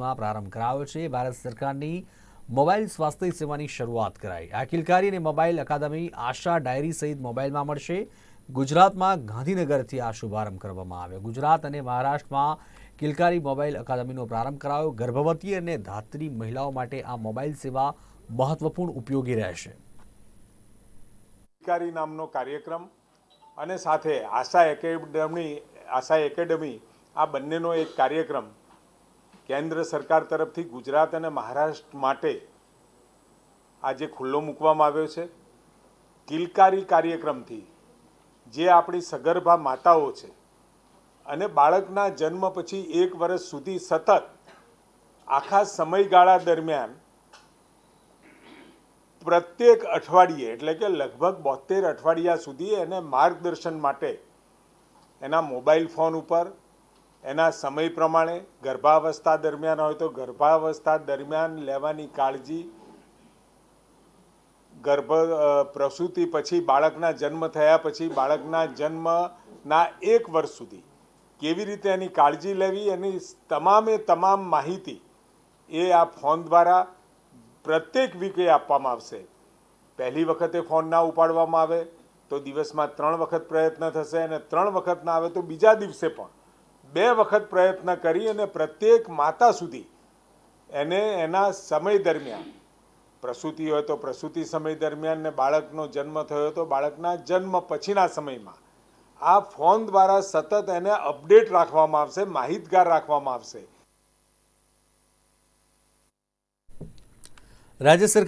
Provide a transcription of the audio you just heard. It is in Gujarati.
માં પ્રારંભ કરાયો છે. ભારત સરકારની મોબાઈલ સ્વાસ્થ્ય સેવાની શરૂઆત કરાઈ. આ અને મોબાઈલ અકાદમી આશા ડાયરી સહિત મોબાઈલમાં મળશે. ગુજરાતમાં ગાંધીનગરથી આ શુભારંભ કરવામાં આવ્યો. ગુજરાત અને મહારાષ્ટ્રમાં કિલકારી મોબાઈલ અકાદમીનો પ્રારંભ કરાયો. ગર્ભવતી અને ધાત્રી મહિલાઓ માટે આ મોબાઈલ સેવા મહત્વપૂર્ણ ઉપયોગી રહેશે. કિલકારી નામનો કાર્યક્રમ અને સાથે આશા એકેડમી આશા એકેડમી, આ બંનેનો એક કાર્યક્રમ કેન્દ્ર સરકાર તરફથી ગુજરાત અને મહારાષ્ટ્ર માટે આજે ખુલ્લો મૂકવામાં આવ્યો છે. કિલકારી કાર્યક્રમથી જે આપણી સગર્ભા માતાઓ છે અને બાળકના જન્મ પછી એક વર્ષ સુધી સતત આખા સમયગાળા દરમિયાન પ્રત્યેક અઠવાડિયે, એટલે કે લગભગ બોતેર અઠવાડિયા સુધી એને માર્ગદર્શન માટે એના મોબાઈલ ફોન ઉપર એના સમય પ્રમાણે ગર્ભાવસ્થા દરમિયાન હોય તો ગર્ભાવસ્થા દરમિયાન લેવાની કાળજી ગર્ભ પ્રસૂતિ પછી બાળકના જન્મ થયા પછી બાળકના જન્મના એક વર્ષ સુધી. કેવી રીતે એની કાળજી લેવી? એની તમામે તમામ માહિતી એ આ ફોન દ્વારા પ્રત્યેક વીકે આપવામાં આવશે. પહેલી વખતે ફોન ના ઉપાડવામાં આવે તો દિવસમાં ત્રણ વખત પ્રયત્ન થશે અને ત્રણ વખત ના આવે તો બીજા દિવસે પણ. બે વખત પ્રયત્ન કરી અને પ્રત્યેક માતા સુધી એને એના સમય દરમિયાન, પ્રસૂતિ હોય તો પ્રસૂતિ સમય દરમિયાન ને બાળકનો જન્મ થયો તો બાળકના જન્મ પછીના સમયમાં. આ ફોન દ્વારા સતત એને અપડેટ રાખવામાં આવશે, માહિતગાર રાખવામાં આવશે. રાજ્ય સરકાર